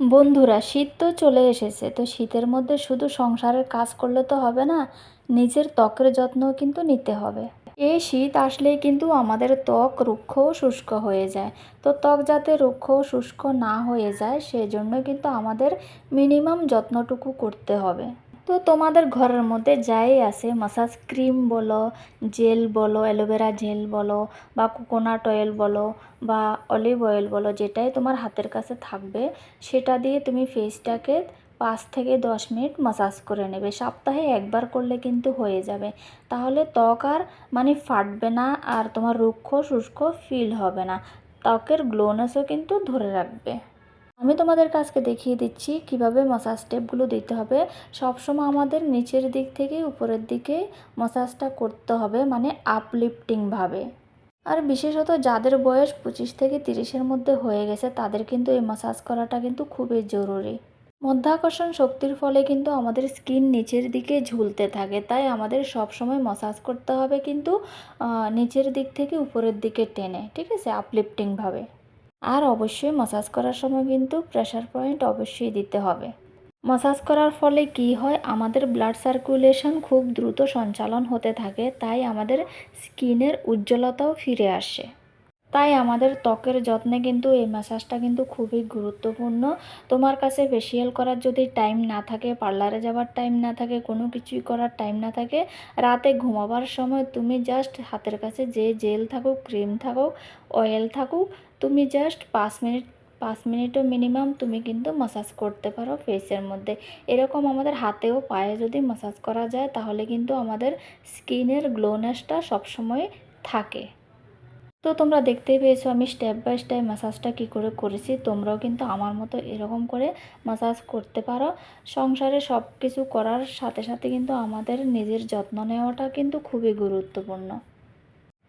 বন্ধুরা, শীত তো চলে এসেছে, তো শীতের মধ্যে শুধু সংসারের কাজ করলে তো হবে না, নিজের ত্বকের যত্ন কিন্তু নিতে হবে। এই শীত আসলেই কিন্তু আমাদের ত্বক রুক্ষ শুষ্ক হয়ে যায়, তো ত্বক যাতে রুক্ষ শুষ্ক না হয়ে যায়, সেজন্য কিন্তু আমাদের মিনিমাম যত্নটুকু করতে হবে। তো তোমাদের ঘরের মধ্যে যাই আছে মাসাজ ক্রিম বলো জেল বলো অ্যালোভেরা জেল বলো, বা কোকোনাট অয়েল বলো, বা অলিভ অয়েল বলো, যেটাই তোমার হাতের কাছে থাকবে, সেটা দিয়ে তুমি ফেসটাকে পাঁচ থেকে দশ মিনিট মাসাজ করে নেবে। সপ্তাহে একবার করলে কিন্তু হয়ে যাবে। তাহলে ত্বক আর মানে ফাটবে না আর তোমার রুক্ষ শুষ্ক ফিল হবে না। ত্বকের গ্লোনেসও কিন্তু ধরে রাখবে। আমি তোমাদের কাছকে দেখিয়ে দিচ্ছি কীভাবে মাসাজ স্টেপগুলো দিতে হবে। সবসময় আমাদের নিচের দিক থেকে উপরের দিকে মাসাজটা করতে হবে মানে আপলিফটিংভাবে আর বিশেষত যাদের বয়স পঁচিশ থেকে তিরিশের মধ্যে হয়ে গেছে, তাদের কিন্তু এই মাসাজ করাটা কিন্তু খুবই জরুরি। মধ্যাকর্ষণ শক্তির ফলে কিন্তু আমাদের স্কিন নিচের দিকে ঝুলতে থাকে, তাই আমাদের সব সময় মাসাজ করতে হবে কিন্তু নিচের দিক থেকে উপরের দিকে টেনে, ঠিক আছে? আপলিফটিংভাবে আর অবশ্যই মাসাজ করার সময় কিন্তু প্রেশার পয়েন্ট অবশ্যই দিতে হবে। মাসাজ করার ফলে কি হয়? আমাদের ব্লাড সার্কুলেশন খুব দ্রুত সঞ্চালন হতে থাকে, তাই আমাদের স্কিনের উজ্জ্বলতাও ফিরে আসে। তাই আমাদের ত্বকের যত্নে কিন্তু এই ম্যাসাজটা কিন্তু খুবই গুরুত্বপূর্ণ। তোমার কাছে ফেসিয়াল করার যদি টাইম না থাকে পার্লারে যাওয়ার টাইম না থাকে, কোনো কিছুই করার টাইম না থাকে, রাতে ঘুমাবার সময় তুমি জাস্ট হাতের কাছে যে জেল থাকুক ক্রিম থাকুক অয়েল থাকুক, তুমি জাস্ট পাঁচ মিনিট, পাঁচ মিনিটও মিনিমাম তুমি কিন্তু মাসাজ করতে পারো ফেসের মধ্যে। এরকম আমাদের হাতেও পায়ে যদি মাসাজ করা যায়, তাহলে কিন্তু আমাদের স্কিনের গ্লোনেসটা সবসময় থাকে। তো তোমরা দেখতেই পেয়েছ আমি স্টেপ বাই স্টেপ ম্যাসাজটা কী করে করেছি। তোমরাও কিন্তু আমার মতো এরকম করে ম্যাসাজ করতে পারো। সংসারে সব কিছু করার সাথে সাথে কিন্তু আমাদের নিজের যত্ন নেওয়াটা কিন্তু খুবই গুরুত্বপূর্ণ।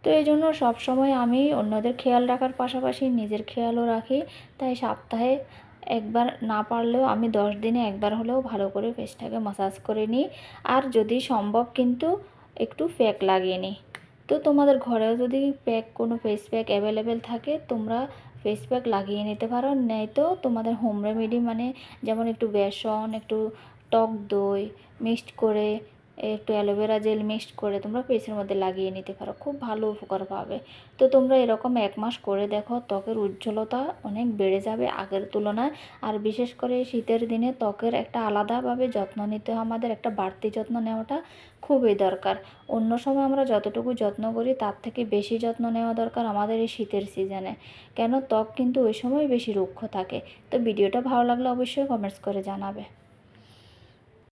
তো এই জন্য সবসময় আমি অন্যদের খেয়াল রাখার পাশাপাশি নিজের খেয়ালও রাখি। তাই সপ্তাহে একবার না পারলেও আমি দশ দিনে একবার হলেও ভালো করে ফেসটাকে মাসাজ করে নিই। আর যদি সম্ভব কিন্তু একটু ফ্যাক লাগিয়ে নিই। তো তোমাদের ঘরেও যদি প্যাক কোনো ফেস প্যাক অ্যাভেলেবেল থাকে, তোমরা ফেস প্যাক লাগিয়ে নিতে পারো। নয়তো তোমাদের হোম রেমেডি মানে যেমন একটু বেসন, একটু টক দই মিক্সড করে একটু অ্যালোভেরা জেল মিক্সড করে তোমরা ফেসের মধ্যে লাগিয়ে নিতে পারো। খুব ভালো উপকার পাবে। তো তোমরা এরকম এক মাস করে দেখো, ত্বকের উজ্জ্বলতা অনেক বেড়ে যাবে আগের তুলনায়। আর বিশেষ করে শীতের দিনে ত্বকের একটা আলাদাভাবে যত্ন নিতে আমাদের একটা বাড়তি যত্ন নেওয়াটা খুবই দরকার। অন্য সময় আমরা যতটুকু যত্ন করি, তার থেকে বেশি যত্ন নেওয়া দরকার আমাদের এই শীতের সিজনে। কেন? ত্বক কিন্তু ওই সময় বেশি রুক্ষ থাকে। তো ভিডিওটা ভালো লাগলে অবশ্যই কমেন্টস করে জানাবে।